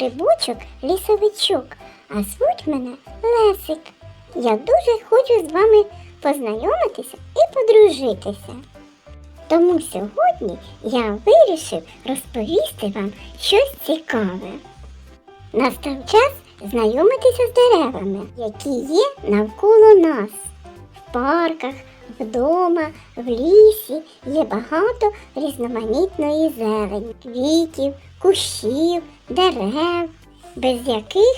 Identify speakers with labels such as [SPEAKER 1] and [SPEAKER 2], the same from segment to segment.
[SPEAKER 1] грибочок лісовичок, а звуть мене Лесик. Я дуже хочу з вами познайомитися і подружитися. Тому сьогодні я вирішив розповісти вам щось цікаве. Настав час знайомитися з деревами, які є навколо нас. В парках, вдома, в лісі є багато різноманітної зелені, квітів, кущів, дерев, без яких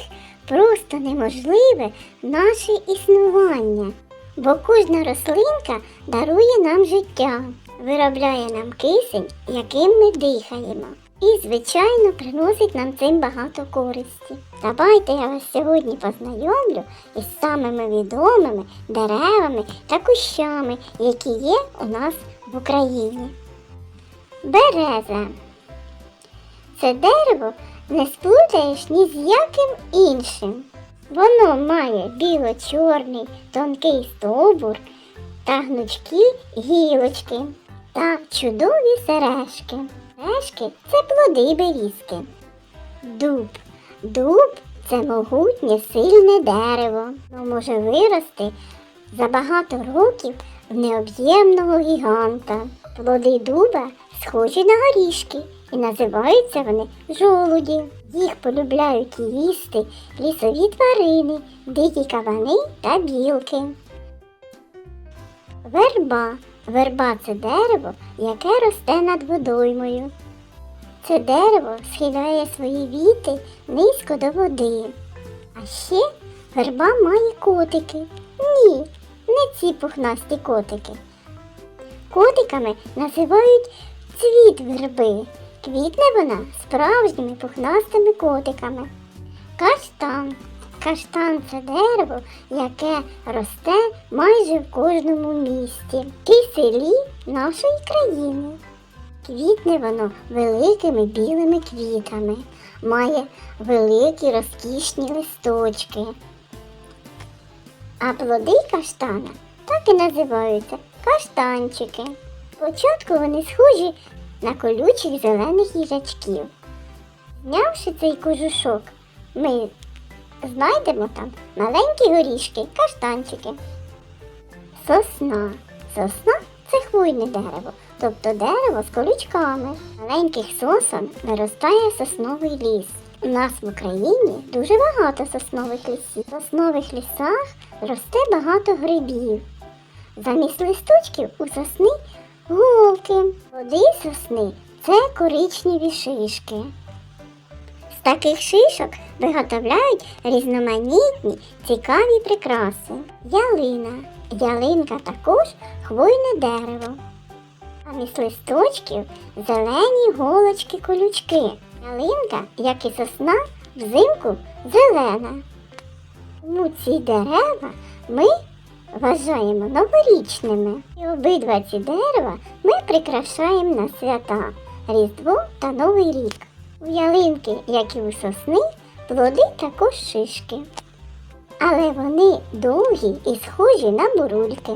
[SPEAKER 1] просто неможливе наше існування. Бо кожна рослинка дарує нам життя, виробляє нам кисень, яким ми дихаємо. І, звичайно, приносить нам цим багато користі. Давайте я вас сьогодні познайомлю із самими відомими деревами та кущами, які є у нас в Україні. Береза. Це дерево не сплутаєш ні з яким іншим. Воно має біло-чорний тонкий стовбур та гнучкі гілочки та чудові сережки. Сережки це плоди берізки. Дуб. Дуб це могутнє сильне дерево. Воно може вирости за багато років в необ'ємного гіганта. Плоди дуба схожі на горішки і називаються вони жолуді. Їх полюбляють їсти лісові тварини, дикі кабани та білки. Верба. Верба це дерево, яке росте над водоймою. Це дерево схиляє свої віти низько до води. А ще верба має котики. Ні, не ці пухнасті котики. Котиками називають цвіт верби. Квітне вона справжніми пухнастими котиками. Каштан. Каштан це дерево, яке росте майже в кожному місті і селі нашої країни. Квітне воно великими білими квітами, має великі розкішні листочки. А плоди каштана так і називаються каштанчики. Спочатку вони схожі на колючих зелених їжачків. Знявши цей кожушок, ми знайдемо там маленькі горішки, каштанчики. Сосна. Сосна це хвойне дерево, тобто дерево з колючками. Маленьких сосон виростає сосновий ліс. У нас в Україні дуже багато соснових лісів. В соснових лісах росте багато грибів. Замість листочків у сосни голки. Води сосни це коричневі шишки. З таких шишок виготовляють різноманітні цікаві прикраси. Ялина. Ялинка також хвойне дерево. Замість листочків зелені голочки колючки. Ялинка, як і сосна, взимку зелена. Тому ці дерева ми вважаємо новорічними. І обидва ці дерева ми прикрашаємо на свята Різдво та Новий рік. У ялинки, як і у сосни, плоди також шишки. Але вони довгі і схожі на бурульки.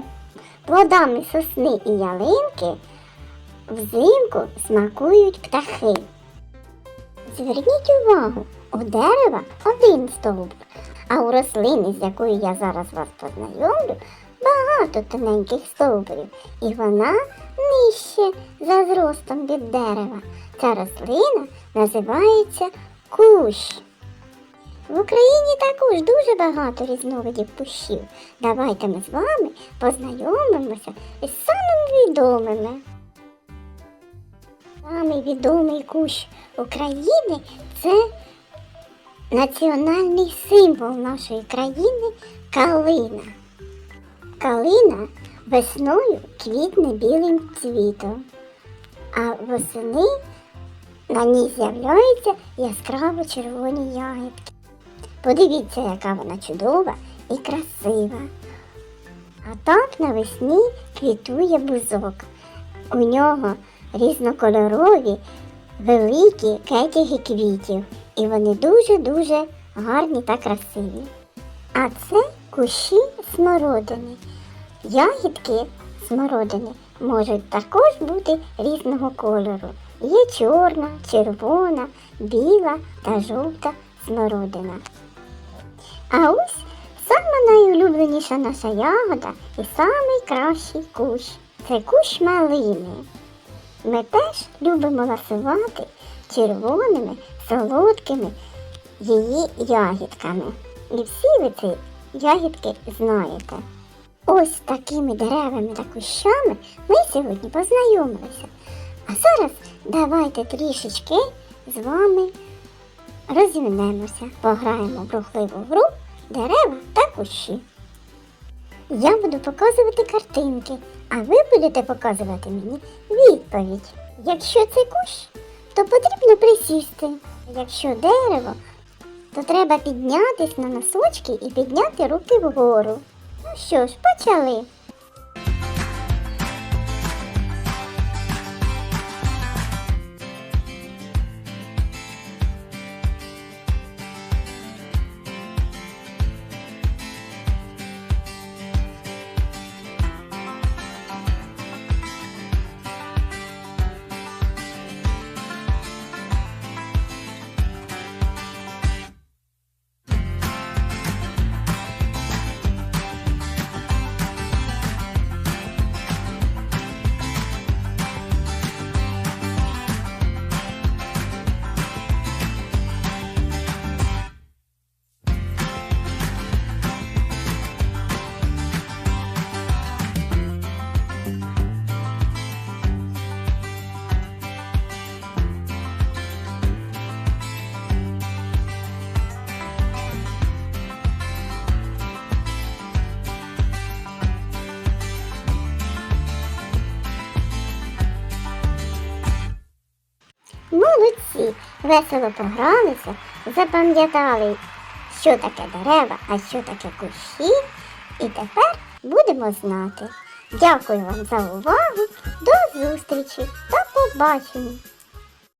[SPEAKER 1] Плодами сосни і ялинки взимку смакують птахи. Зверніть увагу, у дерева один стовбур, а у рослини, з якою я зараз вас познайомлю, багато тоненьких стовбурів, і вона нижче за зростом від дерева. Ця рослина називається кущ. В Україні також дуже багато різновидів кущів. Давайте ми з вами познайомимося із самими відомими. Самий відомий кущ України це національний символ нашої країни калина. Калина весною квітне білим цвітом, а восени на ній з'являються яскраво червоні ягідки. Подивіться, яка вона чудова і красива. А так навесні квітує бузок. У нього різнокольорові великі кетяги квітів, і вони дуже-дуже гарні та красиві. А це кущі смородини. Ягідки смородини можуть також бути різного кольору. Є чорна, червона, біла та жовта смородина. А ось сама найулюбленіша наша ягода і самий кращий кущ це кущ малини. Ми теж любимо ласувати червоними, солодкими її ягідками. І всі ви ці ягідки знаєте. Ось такими деревами та кущами ми сьогодні познайомилися. А зараз давайте трішечки з вами розімнемося, пограємо в рухливу гру дерева та кущі. Я буду показувати картинки, а ви будете показувати мені відповідь. Якщо це кущ, то потрібно присісти. Якщо дерево, то треба піднятись на носочки і підняти руки вгору. Ну що ж, почали. Весело погралися, запам'ятали, що таке дерева, а що таке кущі. І тепер будемо знати. Дякую вам за увагу. До зустрічі та побачення!